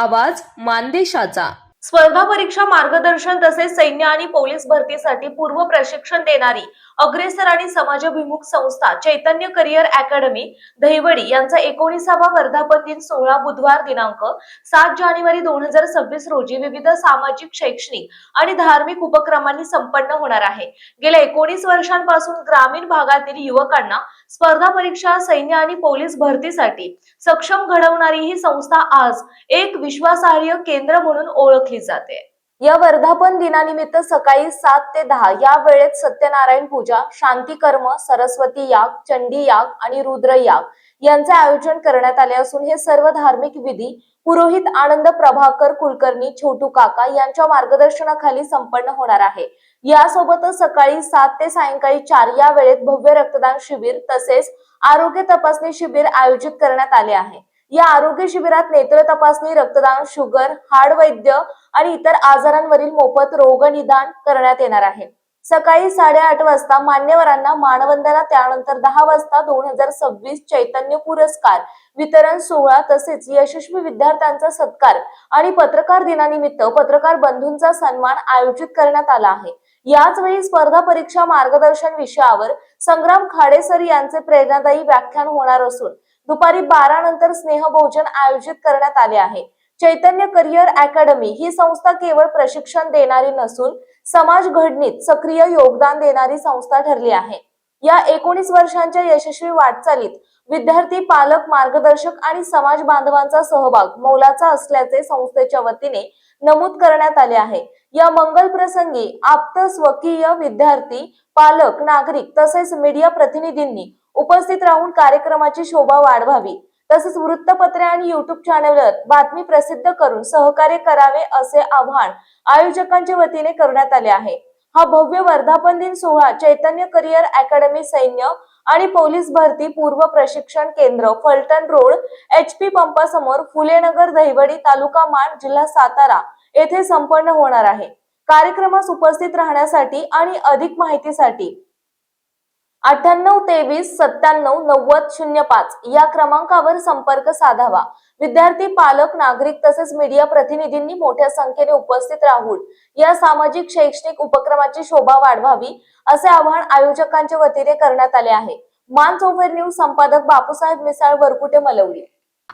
आवाज मानदेशाचा. स्पर्धा परीक्षा मार्गदर्शन तसेच सैन्य आणि पोलीस भरतीसाठी पूर्व प्रशिक्षण देणारी अग्रेसर आणि समाजभिमुख संस्था चैतन्य करिअर अकॅडमी दहिवडी यांचा एकोणीसावा वर्धापन दिन सोहळा बुधवार दिनांक सात जानेवारी दोन हजार सव्वीस रोजी विविध सामाजिक शैक्षणिक आणि धार्मिक उपक्रमांनी संपन्न होणार आहे. गेल्या एकोणीस वर्षांपासून ग्रामीण भागातील युवकांना स्पर्धा परीक्षा सैन्य आणि पोलीस भरतीसाठी सक्षम घडवणारी ही संस्था आज एक विश्वासार्ह केंद्र म्हणून ओळखली जाते. या वर्धापन दिनानिमित्त सकाळी सात ते दहा या वेळेत सत्यनारायण पूजा शांती कर्म सरस्वती याग चंडी याग आणि रुद्र याग यांचे आयोजन करण्यात आले असून हे सर्व धार्मिक विधी पुरोहित आनंद प्रभाकर कुलकर्णी छोटू काका यांच्या मार्गदर्शनाखाली संपन्न होणार आहे. यासोबतच सकाळी सात ते सायंकाळी चार या वेळेत भव्य रक्तदान शिबिर तसेच आरोग्य तपासणी शिबिर आयोजित करण्यात आले आहे. या आरोग्य शिबिरात नेत्र तपासणी रक्तदान शुगर हाड वैद्य आणि इतर आजारांवरील मोफत रोग निदान करण्यात येणार आहे. सकाळी साडेआठ वाजता मान्यवरांना मानवंदना त्यानंतर दहा वाजता दोन हजार सव्वीस चैतन्य पुरस्कार वितरण सोहळा तसेच यशस्वी विद्यार्थ्यांचा सत्कार आणि पत्रकार दिनानिमित्त पत्रकार बंधूंचा सन्मान आयोजित करण्यात आला आहे. याच वेळी स्पर्धा परीक्षा मार्गदर्शन विषयावर संग्राम खाडेसर यांचे प्रेरणादायी व्याख्यान होणार असून दुपारी बारा नंतर स्नेहभोजन आयोजित करण्यात आले आहे. चैतन्य करिअर अकॅडमी ही संस्था केवळ प्रशिक्षण देणारी नसून समाज घडणीत सक्रिय योगदान देणारी संस्था ठरली आहे. या एकोणीस वर्षांच्या यशस्वी वाटचालीत विद्यार्थी पालक मार्गदर्शक आणि समाज बांधवांचा सहभाग मोलाचा असल्याचे संस्थेच्या वतीने नमूद करण्यात आले आहे. या मंगल प्रसंगी आप्त स्वकीय विद्यार्थी पालक नागरिक तसेच मीडिया प्रतिनिधींनी उपस्थित राहून कार्यक्रमाची शोभा वाढवावी. तसेच वृत्तपत्रे आणि युट्यूब चॅनलवर बातमी प्रसिद्ध करून सहकार्य करावे असे आवाहन आयोजकांच्या वतीने करण्यात आले आहे. हा भव्य वर्धापन दिन सोहळा चैतन्य करिअर अकॅडमी सैन्य आणि पोलीस भरती पूर्व प्रशिक्षण केंद्र फलटण रोड एच पी पंपासमोर फुलेनगर दहिवडी तालुका माण जिल्हा सातारा येथे संपन्न होणार आहे. कार्यक्रमास उपस्थित राहण्यासाठी आणि अधिक माहितीसाठी अठ्ठ्याण्णव तेवीस सत्त्याण्णव नव्वद शून्य पाच या क्रमांकावर संपर्क साधावा. विद्यार्थी पालक नागरिक तसेच मीडिया प्रतिनिधींनी मोठ्या संख्येने उपस्थित राहून या सामाजिक शैक्षणिक उपक्रमाची शोभा वाढवावी असे आवाहन आयोजकांच्या वतीने करण्यात आले आहे. मान चौफेर न्यूज संपादक बापूसाहेब मिसाळ वरकुटे मलवडी.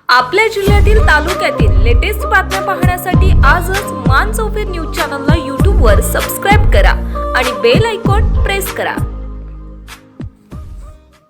आपल्या जिल्ह्यातील तालुक्यातील लेटेस्ट बातम्या पाहण्यासाठी आजच मान चौफेर न्यूज चॅनलला यूट्यूबवर सबस्क्राईब करा आणि बेल आयकॉन प्रेस करा.